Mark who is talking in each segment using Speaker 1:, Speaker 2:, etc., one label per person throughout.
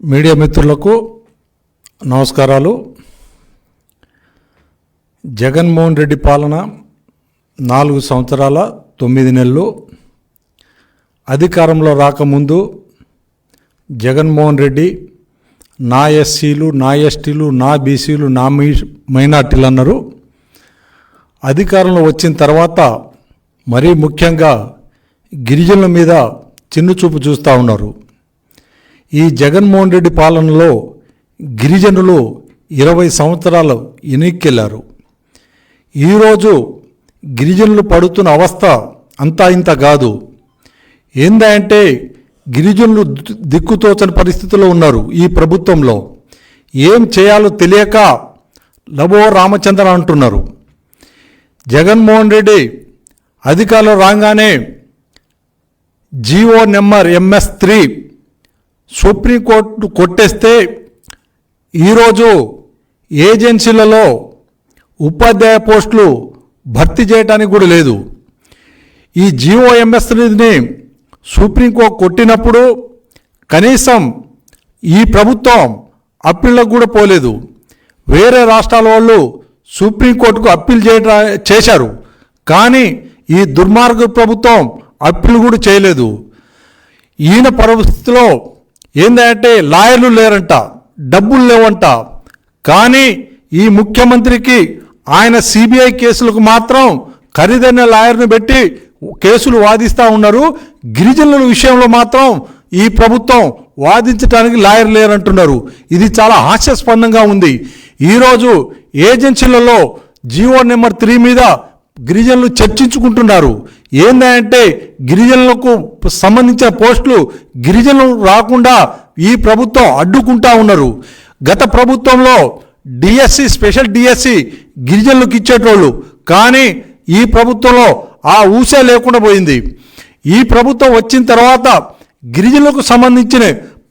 Speaker 1: Media మిత్రులకు నమస్కారాలు. జగన్మోహన్ రెడ్డి పాలన నాలుగు సంవత్సరాల తొమ్మిది నెలలు. అధికారంలో రాకముందు జగన్మోహన్ రెడ్డి నా ఎస్సీలు నా ఎస్టీలు నా బీసీలు నా మై మైనార్టీలు అన్నారు. అధికారంలో వచ్చిన తర్వాత మరీ ముఖ్యంగా గిరిజనుల మీద చిన్నుచూపు చూస్తూ ఉన్నారు. ఈ జగన్మోహన్ రెడ్డి పాలనలో గిరిజనులు ఇరవై సంవత్సరాలు ఎన్నికెళ్ళారు ఈరోజు గిరిజనులు పడుతున్న అవస్థ అంతా ఇంత కాదు. ఏందంటే గిరిజనులు దిక్కుతోచని పరిస్థితిలో ఉన్నారు ఈ ప్రభుత్వంలో. ఏం చేయాలో తెలియక లబో రామచంద్ర అంటున్నారు. జగన్మోహన్ రెడ్డి అధికారంలో రాగానే GO number MS three Supreme Court కొట్టేస్తే ఈరోజు ఏజెన్సీలలో ఉపాధ్యాయ పోస్టులు భర్తీ చేయడానికి కూడా లేదు. ఈ జిఓఎంఎస్ని సుప్రీంకోర్టు కొట్టినప్పుడు కనీసం ఈ ప్రభుత్వం అప్పీళ్ళకు కూడా పోలేదు. వేరే రాష్ట్రాల వాళ్ళు సుప్రీంకోర్టుకు అప్పీల్ చేయట చేశారు. కానీ ఈ దుర్మార్గ ప్రభుత్వం అప్పీల్ కూడా చేయలేదు. ఈయన పరిస్థితిలో ఏందంటే లాయర్లు లేరంట డబ్బులు లేవంట. కానీ ఈ ముఖ్యమంత్రికి ఆయన సిబిఐ కేసులకు మాత్రం ఖరీదైన లాయర్ను పెట్టి కేసులు వాదిస్తూ ఉన్నారు. గిరిజనుల విషయంలో మాత్రం ఈ ప్రభుత్వం వాదించడానికి లాయర్ లేరంటున్నారు. ఇది చాలా హాస్యాస్పందంగా ఉంది. ఈరోజు ఏజెన్సీలలో జీవో నెంబర్ త్రీ మీద గిరిజనులు చర్చించుకుంటున్నారు. ఏందంటే గిరిజనులకు సంబంధించిన పోస్టులు గిరిజనులు రాకుండా ఈ ప్రభుత్వం అడ్డుకుంటా ఉన్నారు. గత ప్రభుత్వంలో డిఎస్సి స్పెషల్ డిఎస్సి గిరిజనులకు ఇచ్చేటోళ్ళు. కానీ ఈ ప్రభుత్వంలో ఆ ఊసే లేకుండా పోయింది. ఈ ప్రభుత్వం వచ్చిన తర్వాత గిరిజనులకు సంబంధించిన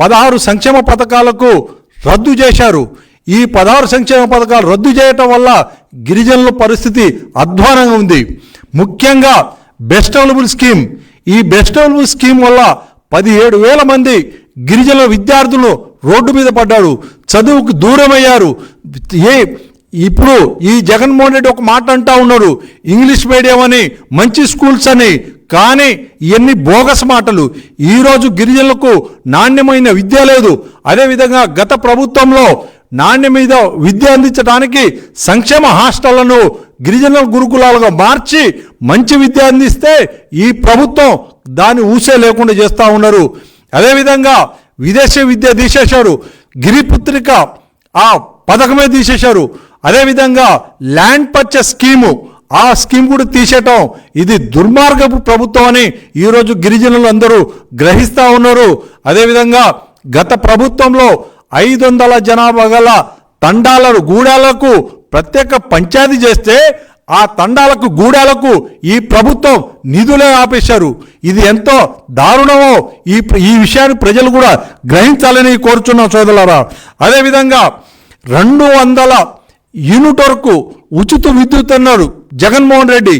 Speaker 1: పదహారు సంక్షేమ పథకాలకు రద్దు చేశారు. ఈ పదహారు సంక్షేమ పథకాలు రద్దు చేయటం వల్ల గిరిజనుల పరిస్థితి అధ్వానంగా ఉంది. ముఖ్యంగా బెస్ట్ అవైలబుల్ స్కీమ్. ఈ బెస్ట్ అవైలబుల్ స్కీమ్ వల్ల పదిహేడు వేల మంది గిరిజనుల విద్యార్థులు రోడ్డు మీద పడ్డారు. చదువుకు దూరమయ్యారు. ఏ ఇప్పుడు ఈ జగన్మోహన్ రెడ్డి ఒక మాట అంటా ఉన్నాడు. ఇంగ్లీష్ మీడియం అని మంచి స్కూల్స్ అని. కానీ ఇవన్నీ బోగస్ మాటలు. ఈరోజు గిరిజనులకు నాణ్యమైన విద్య లేదు. అదేవిధంగా గత ప్రభుత్వంలో నాణ్యమైన విద్య అందించడానికి సంక్షేమ హాస్టళ్ళను గిరిజన గురుకులాలుగా మార్చి మంచి విద్య అందిస్తే ఈ ప్రభుత్వం దాన్ని ఊసే లేకుండా చేస్తూ ఉన్నారు. అదేవిధంగా విదేశీ విద్య తీసేశారు. గిరిపుత్రిక ఆ పథకమే తీసేశారు. అదేవిధంగా ల్యాండ్ పర్చేస్ స్కీము ఆ స్కీమ్ కూడా తీసేయటం ఇది దుర్మార్గపు ప్రభుత్వం అని ఈరోజు గిరిజనులు అందరూ గ్రహిస్తూ ఉన్నారు. అదేవిధంగా గత ప్రభుత్వంలో ఐదు వందల జనాభా గల తండాలను గూడాలకు ప్రత్యేక పంచాయతీ చేస్తే ఆ తండాలకు గూడాలకు ఈ ప్రభుత్వం నిధులే ఆపేశారు. ఇది ఎంతో దారుణమో ఈ ఈ విషయాన్ని ప్రజలు కూడా గ్రహించాలని కోరుచున్నాం సోదరులారా. అదేవిధంగా రెండు వందల యూనిట్ వరకు ఉచిత విద్యుత్ అన్నారు జగన్మోహన్ రెడ్డి.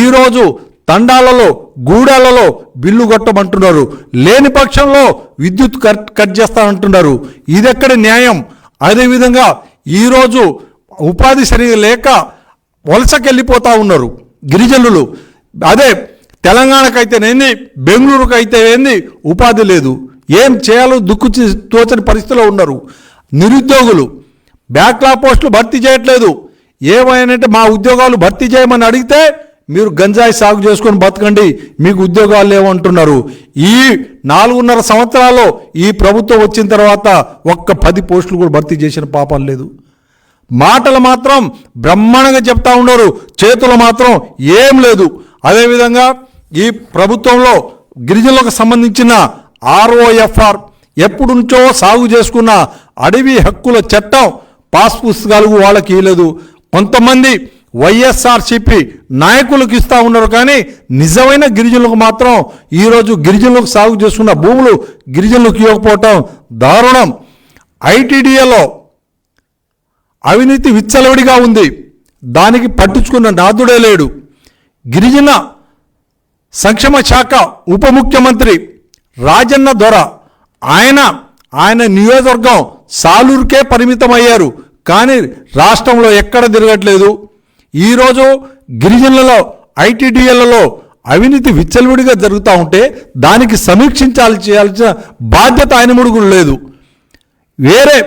Speaker 1: ఈరోజు తండాలలో గూడాలలో బిల్లు కొట్టమంటున్నారు. లేని పక్షంలో విద్యుత్ కట్ కట్ చేస్తానంటున్నారు. ఇదెక్కడ న్యాయం? అదేవిధంగా ఈరోజు ఉపాధి సరిగా లేక వలసకెళ్ళిపోతూ ఉన్నారు గిరిజనులు. అదే తెలంగాణకైతేనేంది బెంగళూరుకు అయితే ఏంది? ఉపాధి లేదు. ఏం చేయాలో దుక్కు తోచని పరిస్థితిలో ఉన్నారు. నిరుద్యోగులు బ్యాక్లా పోస్టులు భర్తీ చేయట్లేదు. ఏమైనంటే మా ఉద్యోగాలు భర్తీ చేయమని అడిగితే మీరు గంజాయి సాగు చేసుకొని బతకండి మీకు ఉద్యోగాలు లేవంటున్నారు. ఈ నాలుగున్నర సంవత్సరాల్లో ఈ ప్రభుత్వం వచ్చిన తర్వాత ఒక్క పది పోస్టులు కూడా భర్తీ చేసిన పాపం లేదు. మాటలు మాత్రం బ్రహ్మాండంగా చెప్తా ఉన్నారు చేతులు మాత్రం ఏం లేదు. అదేవిధంగా ఈ ప్రభుత్వంలో గిరిజనులకు సంబంధించిన ఆర్ఓఎఫ్ఆర్ ఎప్పుడు నుంచో సాగు చేసుకున్న అడవి హక్కుల చట్టం పాస్ పుస్తకాలు వాళ్ళకి ఇవ్వలేదు కొంతమంది వైఎస్ఆర్సిపి నాయకులకు ఇస్తూ ఉన్నారు కానీ నిజమైన గిరిజనులకు మాత్రం ఈరోజు గిరిజనులకు సాగు చేసుకున్న భూములు గిరిజనులకు ఇవ్వకపోవటం దారుణం. ఐటీడీఏలో అవినీతి విచ్చలవిడిగా ఉంది. దానికి పట్టించుకున్న నాదుడే లేడు. గిరిజన సంక్షేమ శాఖ ఉప ముఖ్యమంత్రి రాజన్న దొర ఆయన ఆయన నియోజకవర్గం సాలూరుకే పరిమితం అయ్యారు కానీ రాష్ట్రంలో ఎక్కడ తిరగట్లేదు. ఈరోజు గిరిజనులలో ఐటీడీఎల్లలో అవినీతి విచ్చలవిడిగా జరుగుతూ ఉంటే దానికి సమీక్షించాలి చేయాల్సిన బాధ్యత ఆయన ముడుగులు లేదు. వేరే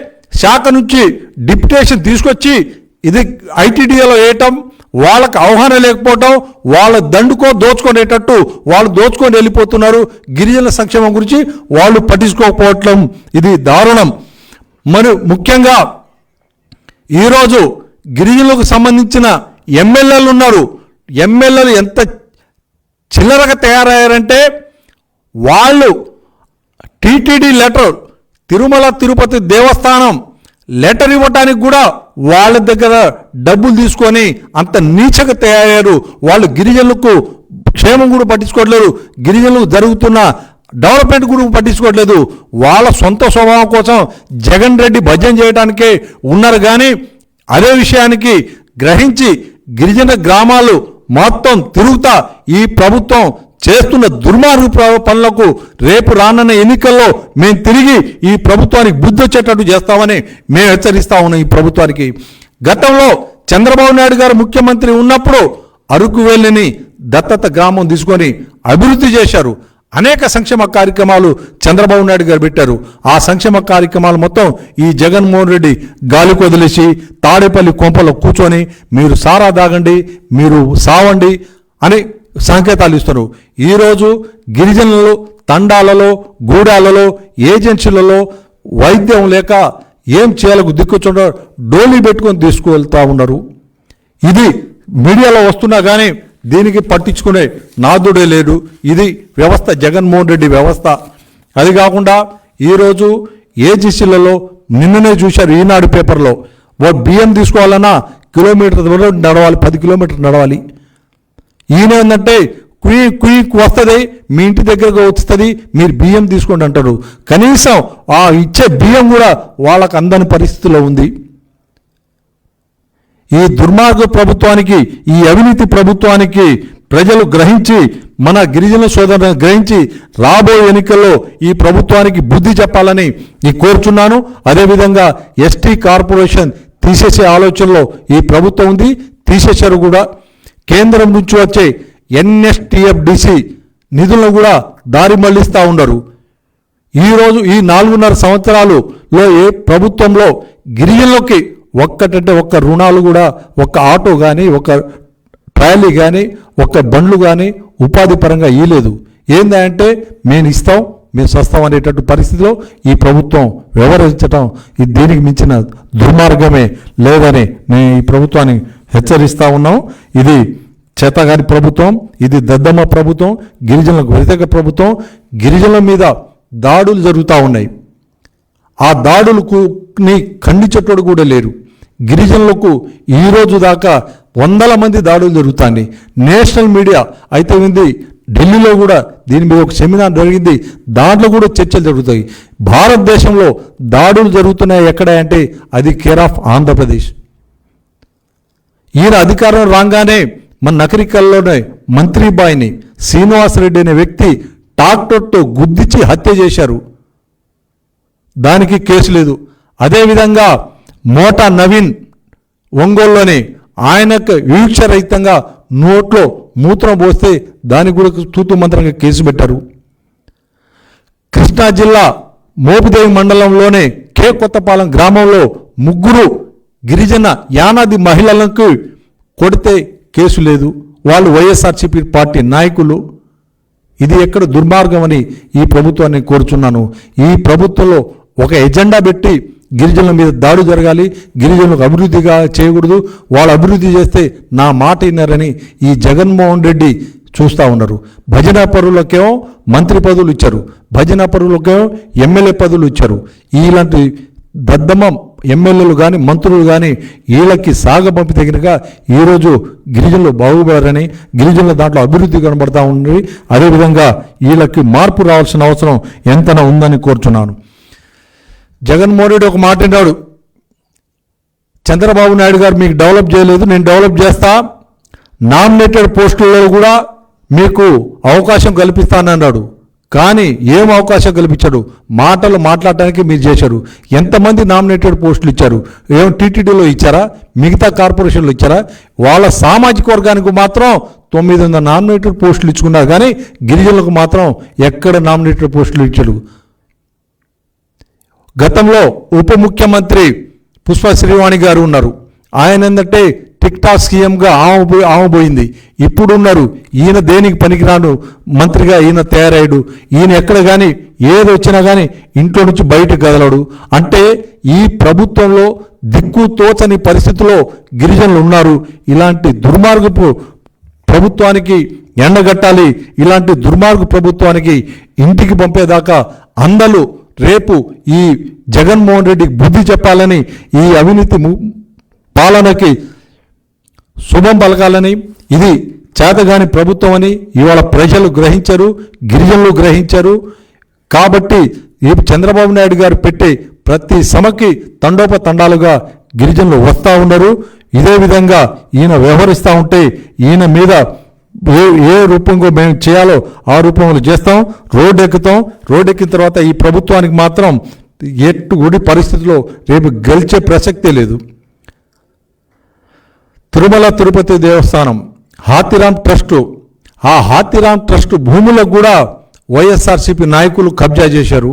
Speaker 1: శాఖ నుంచి డిప్యుటేషన్ తీసుకొచ్చి ఇది ఐటీడీఏలో వేయటం వాళ్ళకి అవగాహన లేకపోవటం వాళ్ళ దండుకో దోచుకునేటట్టు వాళ్ళు దోచుకొని వెళ్ళిపోతున్నారు. గిరిజన సంక్షేమం గురించి వాళ్ళు పట్టించుకోకపోవటం ఇది దారుణం. మరి ముఖ్యంగా ఈరోజు గిరిజనులకు సంబంధించిన ఎమ్మెల్యేలు ఉన్నారు. ఎమ్మెల్యేలు ఎంత చిల్లరగా తయారయ్యారంటే వాళ్ళు టీటీడీ లెటర్ తిరుమల తిరుపతి దేవస్థానం లెటర్ ఇవ్వటానికి కూడా వాళ్ళ దగ్గర డబ్బులు తీసుకొని అంత నీచగా తయారయ్యారు. వాళ్ళు గిరిజనులకు క్షేమం కూడా పట్టించుకోవట్లేదు. గిరిజనులకు జరుగుతున్న డెవలప్మెంట్ కూడా పట్టించుకోవట్లేదు. వాళ్ళ సొంత స్వభావం కోసం జగన్ రెడ్డి భజన చేయడానికే ఉన్నారు కానీ అదే విషయానికి గ్రహించి గిరిజన గ్రామాలు మొత్తం తిరుగుతా ఈ ప్రభుత్వం చేస్తున్న దుర్మార్గ పనులకు రేపు రానున్న ఎన్నికల్లో మేము తిరిగి ఈ ప్రభుత్వానికి బుద్ధి వచ్చేటట్టు చేస్తామని మేము హెచ్చరిస్తా ఉన్నాం ఈ ప్రభుత్వానికి. గతంలో చంద్రబాబు నాయుడు గారు ముఖ్యమంత్రి ఉన్నప్పుడు అరకు వెళ్ళిని దత్తత గ్రామం తీసుకొని అభివృద్ధి చేశారు. అనేక సంక్షేమ కార్యక్రమాలు చంద్రబాబు నాయుడు గారు పెట్టారు. ఆ సంక్షేమ కార్యక్రమాలు మొత్తం ఈ జగన్మోహన్ రెడ్డి గాలికి వదిలేసి తాడేపల్లి కొంపలో కూర్చొని మీరు సారా దాగండి మీరు సావండి అని సంకేతాలు ఇస్తారు ఈరోజు గిరిజనులు తండాలలో గూడాలలో ఏజెన్సీలలో వైద్యం లేక ఏం చేయాలకు దిక్కుచుండ డోలీ పెట్టుకొని తీసుకువెళ్తూ ఉన్నారు. ఇది మీడియాలో వస్తున్నా కానీ దీనికి పట్టించుకునే నాదుడే లేడు. ఇది వ్యవస్థ జగన్మోహన్ రెడ్డి వ్యవస్థ. అది కాకుండా ఈరోజు ఏజెన్సీలలో నిన్ననే చూశారు ఈనాడు పేపర్లో. ఓ బియ్యం తీసుకోవాలన్నా కిలోమీటర్ దూరం నడవాలి పది కిలోమీటర్ నడవాలి. ఈయన ఏంటంటే కుయి కుయి వస్తుంది మీ ఇంటి దగ్గరకు వస్తుంది మీరు బియ్యం తీసుకోండి అంటారు కనీసం ఆ ఇచ్చే బియ్యం కూడా వాళ్ళకు అందని పరిస్థితిలో ఉంది. ఈ దుర్మార్గ ప్రభుత్వానికి ఈ అవినీతి ప్రభుత్వానికి ప్రజలు గ్రహించి మన గిరిజన సోదరులను గ్రహించి రాబోయే ఎన్నికల్లో ఈ ప్రభుత్వానికి బుద్ధి చెప్పాలని నేను కోరుచున్నాను. అదేవిధంగా ఎస్టీ కార్పొరేషన్ తీసేసే ఆలోచనలో ఈ ప్రభుత్వం ఉంది. తీసేశారు కూడా. కేంద్రం నుంచి వచ్చే ఎన్ఎస్టిఎఫ్డిసి నిధులను కూడా దారి మళ్ళిస్తూ ఉండరు ఈరోజు ఈ నాలుగున్నర సంవత్సరాలులో ఏ ప్రభుత్వంలో గిరిజనులకి ఒక్కటంటే ఒక్క రుణాలు కూడా ఒక్క ఆటో కానీ ఒక ట్రాలీ కానీ ఒక్క బండ్లు కానీ ఉపాధి పరంగా ఇయ్యలేదు. ఏందంటే మేము ఇస్తాం మేము సస్తాం అనేటట్టు పరిస్థితిలో ఈ ప్రభుత్వం వ్యవహరించటం ఇది దీనికి మించిన దుర్మార్గమే లేదని మేము ఈ ప్రభుత్వాన్ని హెచ్చరిస్తూ ఉన్నాం. ఇది చేతగాని ప్రభుత్వం ఇది దద్దమ్మ ప్రభుత్వం గిరిజనులకు వ్యతిరేక ప్రభుత్వం గిరిజనుల మీద దాడులు జరుగుతూ ఉన్నాయి. ఆ దాడులకు ని ఖండించేటోడు కూడా లేరు. గిరిజనులకు ఈ రోజు దాకా వందల మంది దాడులు జరుగుతాయి నేషనల్ మీడియా అయితే ఉంది ఢిల్లీలో కూడా దీని మీద ఒక సెమినార్ జరిగింది. దాంట్లో కూడా చర్చలు జరుగుతాయి. భారతదేశంలో దాడులు జరుగుతున్నాయి ఎక్కడ అంటే అది కేర్ ఆఫ్ ఆంధ్రప్రదేశ్. ఈయన అధికారం రాగానే మన నకరికల్లోనే మంత్రిబాయిని శ్రీనివాసరెడ్డి అనే వ్యక్తి ట్రాక్టర్తో గుద్దించి హత్య చేశారు. దానికి కేసు లేదు. అదేవిధంగా మోటా నవీన్ ఒంగోలులోని ఆయనకు వీక్షరహితంగా నోట్లో మూత్రం పోస్తే దానికి కూడా తూతు మంత్రంగా కేసు పెట్టారు. కృష్ణా జిల్లా మోపిదేవి మండలంలోనే కే కొత్తపాలెం గ్రామంలో ముగ్గురు గిరిజన యానాది మహిళలకు కొడితే కేసు లేదు. వాళ్ళు వైఎస్ఆర్సీపీ పార్టీ నాయకులు. ఇది ఎక్కడ దుర్మార్గం అని ఈ ప్రభుత్వాన్ని కోరుచున్నాను. ఈ ప్రభుత్వంలో ఒక ఎజెండా పెట్టి గిరిజనుల మీద దాడి జరగాలి గిరిజనులకు అభివృద్ధిగా చేయకూడదు. వాళ్ళు అభివృద్ధి చేస్తే నా మాట విన్నారని ఈ జగన్మోహన్ రెడ్డి చూస్తూ ఉన్నారు. భజన పరులకేమో మంత్రి పదవులు ఇచ్చారు. భజన పరులకేమో ఎమ్మెల్యే పదవులు ఇచ్చారు. ఇలాంటి దద్దమ్మ ఎమ్మెల్యేలు కానీ మంత్రులు కానీ వీళ్ళకి సాగ పంపి తగినగా ఈరోజు గిరిజనులు బాగుపడారని గిరిజనుల దాంట్లో అభివృద్ధి కనబడతా ఉంది. అదేవిధంగా వీళ్ళకి మార్పు రావాల్సిన అవసరం ఎంతన ఉందని కోరుచున్నాను. జగన్మోహన్ రెడ్డి ఒక మాట అన్నాడు చంద్రబాబు నాయుడు గారు మీకు డెవలప్ చేయలేదు నేను డెవలప్ చేస్తా. నామినేటెడ్ పోస్టులలో కూడా మీకు అవకాశం కల్పిస్తానన్నాడు. కానీ ఏం అవకాశం కల్పించాడు? మాటలు మాట్లాడటానికి మీరు చేశారు. ఎంతమంది నామినేటెడ్ పోస్టులు ఇచ్చారు? ఏం టీటీడీలో ఇచ్చారా? మిగతా కార్పొరేషన్లు ఇచ్చారా? వాళ్ళ సామాజిక వర్గానికి మాత్రం తొమ్మిది వందల నామినేటెడ్ పోస్టులు ఇచ్చుకున్నారు. కానీ గిరిజనులకు మాత్రం ఎక్కడ నామినేటెడ్ పోస్టులు ఇచ్చాడు గతంలో ఉప ముఖ్యమంత్రి పుష్ప శ్రీవాణి గారు ఉన్నారు. ఆయన ఏంటంటే టిక్ టాక్ సీఎంగా ఆమె ఆమెపోయింది ఇప్పుడు ఉన్నారు ఈయన దేనికి పనికిరాను మంత్రిగా ఈయన తయారయ్యాడు. ఈయన ఎక్కడ కానీ ఏది వచ్చినా కానీ ఇంట్లో నుంచి బయటకు కదలడు. అంటే ఈ ప్రభుత్వంలో దిక్కు తోచని పరిస్థితిలో గిరిజనులు ఉన్నారు. ఇలాంటి దుర్మార్గపు ప్రభుత్వానికి ఎండగట్టాలి. ఇలాంటి దుర్మార్గ ప్రభుత్వానికి ఇంటికి పంపేదాకా అందరూ రేపు ఈ జగన్మోహన్ రెడ్డికి బుద్ధి చెప్పాలని ఈ అవినీతి పాలనకి శుభం పలకాలని ఇది చేతగాని ప్రభుత్వం అని ఇవాళ ప్రజలు గ్రహించరు గిరిజనులు గ్రహించరు. కాబట్టి రేపు చంద్రబాబు నాయుడు గారు పెట్టే ప్రతి సమకి తండోపతండాలుగా గిరిజనులు వస్తూ ఉన్నారు ఇదే విధంగా ఈయన వ్యవహరిస్తూ ఉంటే ఈయన మీద ఏ ఏ రూపంలో మేము చేయాలో ఆ రూపంలో చేస్తాం రోడ్డు ఎక్కుతాం రోడ్డు ఎక్కిన తర్వాత ఈ ప్రభుత్వానికి మాత్రం ఎట్టుగుడి పరిస్థితిలో రేపు గెలిచే ప్రసక్తే లేదు. తిరుమల తిరుపతి దేవస్థానం హాతిరామ్ ట్రస్టు ఆ హాతిరామ్ ట్రస్ట్ భూములకు కూడా వైఎస్ఆర్సీపీ నాయకులు కబ్జా చేశారు.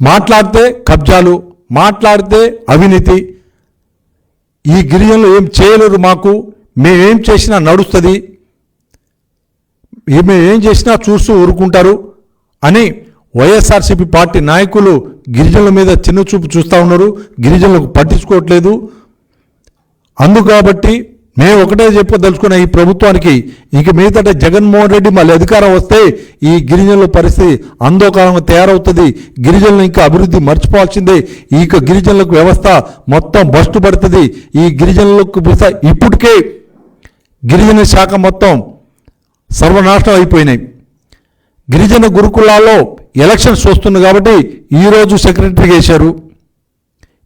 Speaker 1: మాట్లాడితే కబ్జాలు మాట్లాడితే అవినీతి. ఈ గిరిజనులు ఏం చేయలేరు మాకు. మేమేం చేసినా నడుస్తుంది. మేమేం చేసినా చూస్తూ ఊరుకుంటారు అని వైఎస్ఆర్సీపీ పార్టీ నాయకులు గిరిజనుల మీద చిన్న చూపు చూస్తూ ఉన్నారు. గిరిజనులకు పట్టించుకోవట్లేదు. అందు కాబట్టి మేము ఒకటే చెప్పదలుచుకున్న ఈ ప్రభుత్వానికి ఇంక మీదట జగన్మోహన్ రెడ్డి మళ్ళీ అధికారం వస్తే ఈ గిరిజనుల పరిస్థితి అందోకాలంగా తయారవుతుంది. గిరిజనులు ఇంకా అభివృద్ధి మర్చిపోవాల్సిందే. ఇక గిరిజనులకు వ్యవస్థ మొత్తం బస్టు పడుతుంది. ఈ గిరిజనులకు ఇప్పటికే గిరిజన శాఖ మొత్తం సర్వనాశనం అయిపోయినాయి. గిరిజన గురుకులాల్లో ఎలక్షన్స్ వస్తుంది కాబట్టి ఈరోజు సెక్రటరీ వేశారు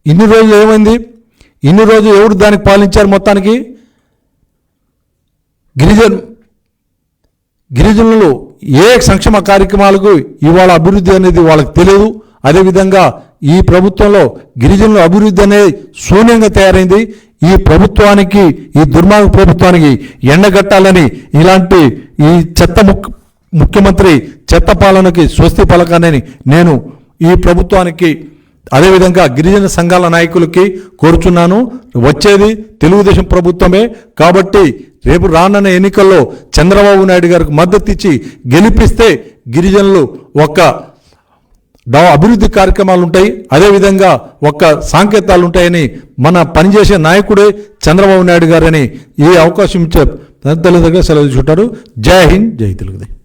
Speaker 1: ఇన్ని రోజులు ఏమైంది? ఇన్ని రోజులు ఎవరు దానికి పాలించారు మొత్తానికి? గిరిజన్ గిరిజనులు ఏ సంక్షేమ కార్యక్రమాలకు ఇవాళ అభివృద్ధి అనేది వాళ్ళకి తెలియదు. అదేవిధంగా ఈ ప్రభుత్వంలో గిరిజనుల అభివృద్ధి అనేది శూన్యంగా తయారైంది. ఈ ప్రభుత్వానికి ఈ దుర్మార్గ ప్రభుత్వానికి ఎండగట్టాలని ఇలాంటి ఈ చెత్త ముక్ ముఖ్యమంత్రి చెత్త పాలనకి స్వస్తి పలకానని నేను ఈ ప్రభుత్వానికి అదేవిధంగా గిరిజన సంఘాల నాయకులకి కోరుచున్నాను. వచ్చేది తెలుగుదేశం ప్రభుత్వమే. కాబట్టి రేపు రానున్న ఎన్నికల్లో చంద్రబాబు నాయుడు గారికి మద్దతు ఇచ్చి గెలిపిస్తే గిరిజనులు ఒక దా అభివృద్ధి కార్యక్రమాలు ఉంటాయి అదేవిధంగా ఒక్క సాంకేతాలు ఉంటాయని మన పనిచేసే నాయకుడే చంద్రబాబు నాయుడు గారని ఈ అవకాశం ఇచ్చే తల్లిదండ్రులుగా దగ్గర సెలవు తీసుకుంటారు. జై హింద్ జై తెలుగుదేశం.